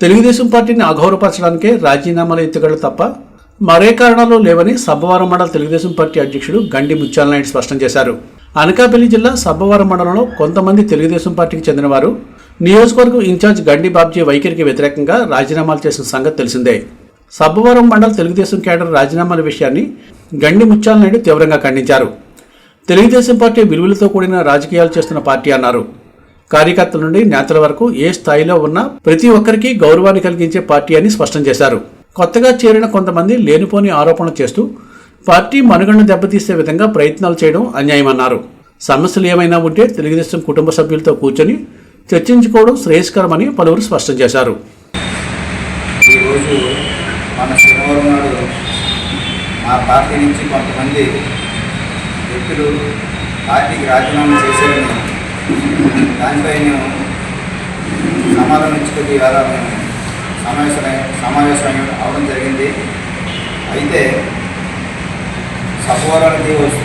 తెలుగుదేశం పార్టీని అగౌరవపరచడానికే రాజీనామాల ఎత్తుగడలు తప్ప మరే కారణాలు లేవని సబ్బవరం మండల తెలుగుదేశం పార్టీ అధ్యక్షుడు గండి ముత్యాలనాయుడు స్పష్టం చేశారు. అనకాపల్లి జిల్లా సబ్బవరం మండలంలో కొంతమంది తెలుగుదేశం పార్టీకి చెందినవారు నియోజకవర్గం ఇన్ఛార్జ్ గండి బాబ్జీ వైఖరికి వ్యతిరేకంగా రాజీనామాలు చేసిన సంగతి తెలిసిందే. సబ్బవరం మండల తెలుగుదేశం కేడర్ రాజీనామాల విషయాన్ని గండి ముత్యాలనాయుడు తీవ్రంగా ఖండించారు. తెలుగుదేశం పార్టీ విలువలతో కూడిన రాజకీయాలు చేస్తున్న పార్టీ అన్నారు. కార్యకర్తల నుండి నేతల వరకు ఏ స్థాయిలో ఉన్నా ప్రతి ఒక్కరికి గౌరవాన్ని కలిగించే పార్టీ అని స్పష్టం చేశారు. కొత్తగా చేరిన కొంతమంది లేనిపోని ఆరోపణలు చేస్తూ పార్టీ మనుగడను దెబ్బతీసే విధంగా ప్రయత్నాలు చేయడం అన్యాయమన్నారు. సమస్యలు ఏమైనా ఉంటే తెలుగుదేశం కుటుంబ సభ్యులతో కూర్చొని చర్చించుకోవడం శ్రేయస్కరమని పలువురు స్పష్టం చేశారు. ఈరోజు మన శనివారం నాడు మా పార్టీ నుంచి కొంతమంది వ్యక్తులు పార్టీకి రాజీనామా చేశారని దానిపై మేము సమాధానం ఇచ్చుకొని ఇవాళ మేము సమావేశం సమావేశం అవడం జరిగింది. అయితే సపోరానికి వస్-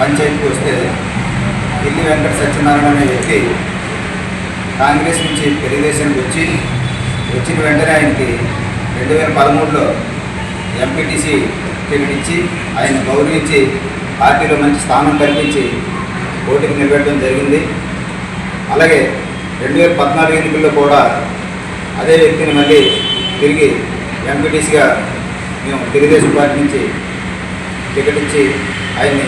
పంచాయతీకి వస్తే ఢిల్లీ వెంకట సత్యనారాయణ అనే వ్యక్తి కాంగ్రెస్ నుంచి తెలుగుదేశానికి వచ్చి వచ్చిన వెంటనే ఆయనకి రెండు వేల పదమూడులో ఎంపీటీసీ టికెట్ ఇచ్చి ఆయన గౌరవించి పార్టీలో మంచి స్థానం కల్పించి పోటీకి నిలబెట్టడం జరిగింది. అలాగే రెండు వేల పద్నాలుగు ఎన్నికల్లో కూడా అదే వ్యక్తిని మళ్ళీ తిరిగి ఎంపీటీసీగా మేము తెలుగుదేశం పార్టీ నుంచి టికెట్ ఇచ్చి ఆయన్ని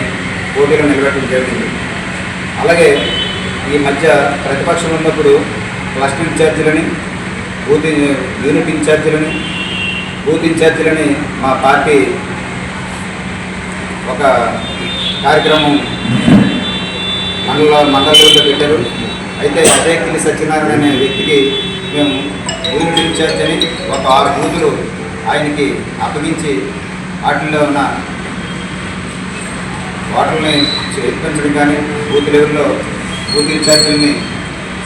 పోటీలో నిలబెట్టడం జరిగింది. అలాగే ఈ మధ్య ప్రతిపక్షం ఉన్నప్పుడు క్లస్టర్ ఇన్ఛార్జీలని బూత్ యూనిట్ ఇన్ఛార్జీలని బూత్ ఇన్ఛార్జీలని మా పార్టీ ఒక కార్యక్రమం మండల మండలంలో పెట్టారు. అయితే అదే సత్యనారాయణ అనే వ్యక్తికి మేము యూనిట్ ఇన్ఛార్జ్ అని ఒక ఆరు బూతులు ఆయనకి అప్పగించి వాటిల్లో ఉన్న వాటర్ని చేర్పించడం కానీ బూత్ లెవెల్లో బూత్ ఇన్ఛార్జీలని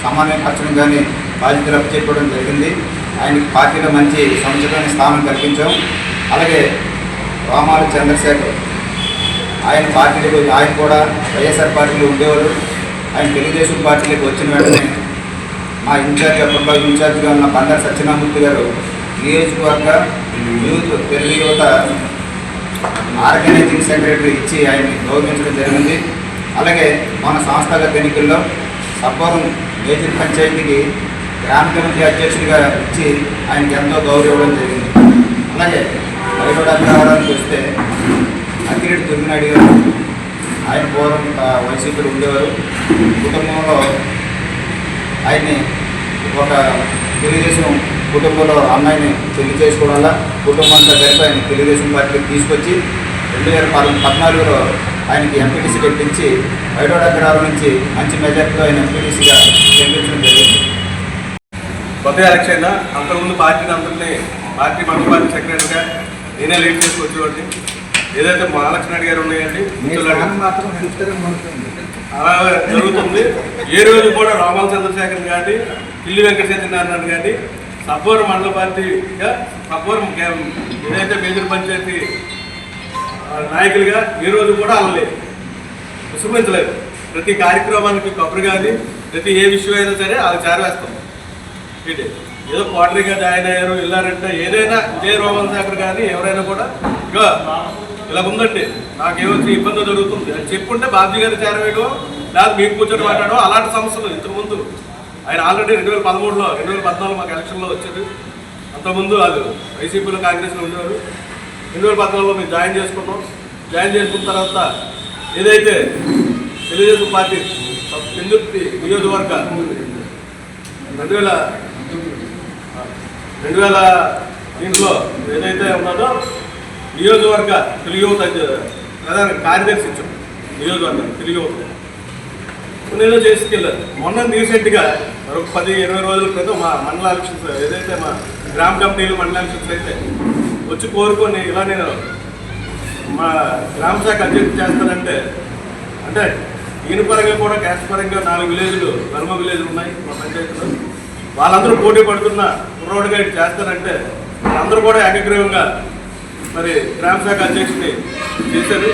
సమన్వయపరచడం కానీ బాధ్యతలు అప్పచెప్పడం జరిగింది. ఆయనకి పార్టీలో మంచి సముచితమైన స్థానం కల్పించాం. అలాగే రామాలు చంద్రశేఖర్ ఆయన పార్టీలకు ఆయన కూడా వైఎస్ఆర్ పార్టీలో ఉండేవారు. ఆయన తెలుగుదేశం పార్టీలకు వచ్చిన వెంటనే మా ఇన్ఛార్జ్ అప్పట్లో ఇన్ఛార్జ్గా ఉన్న బండారు సత్యనామూర్తి గారు నియోజకవర్గ యూత్ తెలుగు యువత ఆర్గనైజింగ్ సెక్రటరీ ఇచ్చి ఆయన్ని గౌరవించడం జరిగింది. అలాగే మన సంస్థాగత ఎన్నికల్లో సబ్బవరం మేజర్ పంచాయతీకి గ్రామ కమిటీ అధ్యక్షుడిగా ఇచ్చి ఆయనకి ఎంతో గౌరవం జరిగింది. అలాగే బయట రావడానికి వస్తే అంకిరెడ్డి దుర్గినాయుడు గారు ఆయన పూర్వం వైసీపీలో ఉండేవారు. కుటుంబంలో ఆయన్ని ఒక తెలుగుదేశం కుటుంబంలో అమ్మాయిని పెళ్ళి చేసుకోవడం వల్ల కుటుంబం కలిపి ఆయన తెలుగుదేశం పార్టీకి తీసుకొచ్చి రెండు వేల పద్నాలుగులో ఆయనకి ఎంపీటీసీ పెట్టించి బయటోడ అగ్రహారం నుంచి మంచి మెజార్టీలో ఆయన ఎంపీటీసీగా గెలిపించడం జరిగింది. కొత్త ఎలక్షన్. అంతకుముందు పార్టీని అందరినీ పార్టీ మండల పార్టీ సెక్రటరీగా నేనే లీడ్ చేసుకొచ్చేవాడిని. ఏదైతే మహాలక్ష్మి గారు ఉన్నాయండి అలా జరుగుతుంది. ఏ రోజు కూడా రామాల చంద్రశేఖర్ కానీ కిల్లి వెంకట సత్యనారాయణ కానీ సబ్బోరం మండల పార్టీగా సబ్బోరం ఏదైతే మేజర్ పంచాయతీ నాయకులుగా ఏ రోజు కూడా అనలేదు విస్మరించలేదు. ప్రతి కార్యక్రమానికి కొబ్బరి కానీ ప్రతి ఏ విషయం అయినా సరే అది చేరవేస్తాం. ఏదో క్వార్టరీగా జాయిన్ అయ్యారు వెళ్ళారంటే ఏదైనా ఇదే రోమన్ శాఖర్ కానీ ఎవరైనా కూడా ఇక ఇలా ఉందండి. నాకేమొచ్చి ఇబ్బంది జరుగుతుంది. అని చెప్పుంటే బాబ్జీ గారు చేరవేయడం లేదా మీకు కూర్చొని మాట్లాడడం అలాంటి సమస్యలు ఇంతకుముందు ఆయన ఆల్రెడీ రెండు వేల పదమూడులో రెండు వేల పద్నాలుగు మాకు ఎలక్షన్లో వచ్చారు అంతకుముందు వాళ్ళు వైసీపీలో కాంగ్రెస్లో ఉండేవారు. రెండు వేల పద్నాలుగులో మేము జాయిన్ చేసుకున్నాం. జాయిన్ చేసుకున్న తర్వాత ఏదైతే తెలుగుదేశం పార్టీ పెందుర్తి నియోజకవర్గ రెండు వేల రెండు వేల దీంట్లో ఏదైతే ఉన్నదో నియోజకవర్గ తెలుగు యువత ప్రధాన కార్యదర్శి ఇచ్చాం నియోజకవర్గం తెలుగు యువత నేను చేసుకెళ్ళాను మొన్న రీసెంట్గా ఒక పది ఇరవై రోజుల క్రితం మా మండల ఎలక్షన్స్ ఏదైతే మా గ్రామ కమిటీలు మండలాభిషేక్స్ అయితే వచ్చి కోరుకొని ఇలా నేను మా గ్రామ శాఖ అధ్యక్షుడు చేస్తానంటే అంటే ఈయన పరంగా కూడా క్యాస్ట్ పరంగా నాలుగు విలేజ్లు ధర్మ విలేజ్లు ఉన్నాయి మా పంచాయతీలో. వాళ్ళందరూ పోటీ పడుతున్న కుర్రోడ్గా గైడ్ చేస్తారంటే అందరూ కూడా ఏకగ్రీవంగా మరి గ్రామ శాఖ అధ్యక్షుడిని చేశారు.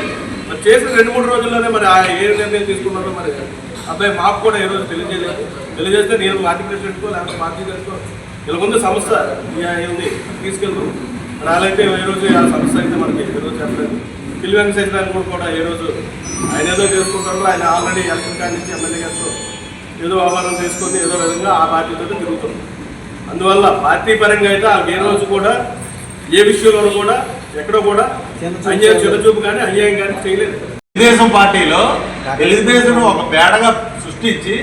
మరి చేసిన రెండు మూడు రోజుల్లోనే మరి ఆ ఏ నిర్ణయం తీసుకున్నారో మరి అబ్బాయి మాకు కూడా ఈ రోజు తెలియజేయలేదు. తెలియజేస్తే నేను పార్టీ ప్రెసిడెంట్కో లేకపోతే పార్టీ గారికో ఇలా ముందు సంస్థ ఈ- ఉంది తీసుకెళ్తాం. మరి అలాగే ఏ రోజు ఆ సంస్థ అయితే మనకి ఏ రోజు చెప్పలేదు. పిల్లి వెంకటేశ్వరరావు కూడా కూడా ఏ రోజు ఆయన ఏదో చేసుకుంటారో ఆయన ఆల్రెడీ ఎలక్షన్ కాడి నుంచి ఎమ్మెల్యే గారితో ఏదో ఆహ్వానం చేసుకొని ఏదో విధంగా ఆ పార్టీతో తిరుగుతుంది అందువల్ల పార్టీ పరంగా అయితే ఆ ఏ రోజు కూడా ఏ విషయంలో కూడా ఎక్కడో కూడా అన్యాయం చిన్నచూపు కానీ అన్యాయం కానీ చేయలేదు. తెలుగుదేశం పార్టీలో తెలుగుదేశం ఒక పేడగా సృష్టించి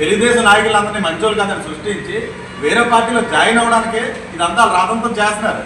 తెలుగుదేశం నాయకులందరినీ మంచోళ్ళకి అందరినీ సృష్టించి వేరే పార్టీలో జాయిన్ అవ్వడానికి ఇదంతా రాతంతం చేస్తున్నారు.